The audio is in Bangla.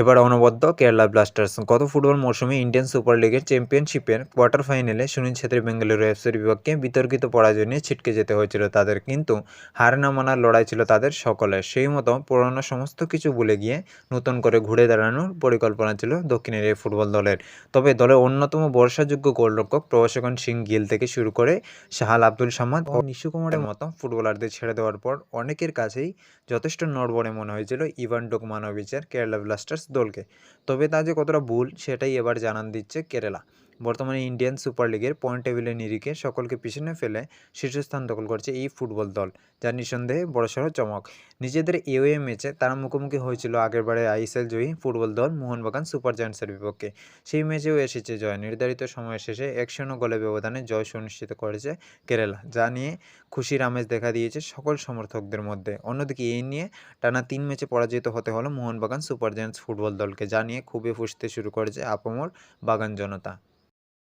এবার অনবদ্য কেরালা ব্লাস্টার্স। গত ফুটবল মৌসুমে ইন্ডিয়ান সুপার লিগের চ্যাম্পিয়নশিপের কোয়ার্টার ফাইনালে সুনীল ছেত্রী বেঙ্গালুরু এফসির বিপক্ষে বিতর্কিত পরাজয় নিয়ে ছিটকে যেতে হয়েছিল তাদের, কিন্তু হার না মানার লড়াই ছিল তাদের সকলের। সেই মতো পুরনো সমস্ত কিছু ভুলে গিয়ে নতুন করে ঘুরে দাঁড়ানোর পরিকল্পনা ছিল দক্ষিণের এই ফুটবল দলের। তবে দলের অন্যতম বর্ষাযোগ্য গোলরক্ষক প্রভাসকন সিং গিল থেকে শুরু করে শাহাল আব্দুল সামাদ ও নিশু কুমারের মতো ফুটবলারদের ছেড়ে দেওয়ার পর অনেকের কাছেই যথেষ্ট নড়বড়ে মনে হয়েছিল ইভান ডোকমানোভিচের কেরালা ব্লাস্টার্স দলকে। তবে তা যে কতটা ভুল সেটাই এবার জানান দিচ্ছে কেরালা। বর্তমানে ইন্ডিয়ান সুপার লিগের পয়েন্ট টেবিলের নিরিখে সকলকে পিছনে ফেলে শীর্ষস্থান দখল করছে এই ফুটবল দল, যা নিঃসন্দেহে বড়সড় চমক। নিজেদের এওএ ম্যাচে তারা মুখোমুখি হয়েছিল আগেরবারে আইএসএল জয়ী ফুটবল দল মোহনবাগান সুপার জায়ান্টসের বিপক্ষে। সেই ম্যাচেও এসেছে জয়। নির্ধারিত সময় শেষে এক শূন্য গোলে ব্যবধানে জয় সুনিশ্চিত করেছে কেরালা, যা নিয়ে খুশির আমেজ দেখা দিয়েছে সকল সমর্থকদের মধ্যে। অন্যদিকে এই নিয়ে টানা তিন ম্যাচে পরাজিত হতে হলো মোহনবাগান সুপার জায়ান্টস ফুটবল দলকে, যা নিয়ে খুবই ফুসতে শুরু করেছে আপামর বাগান জনতা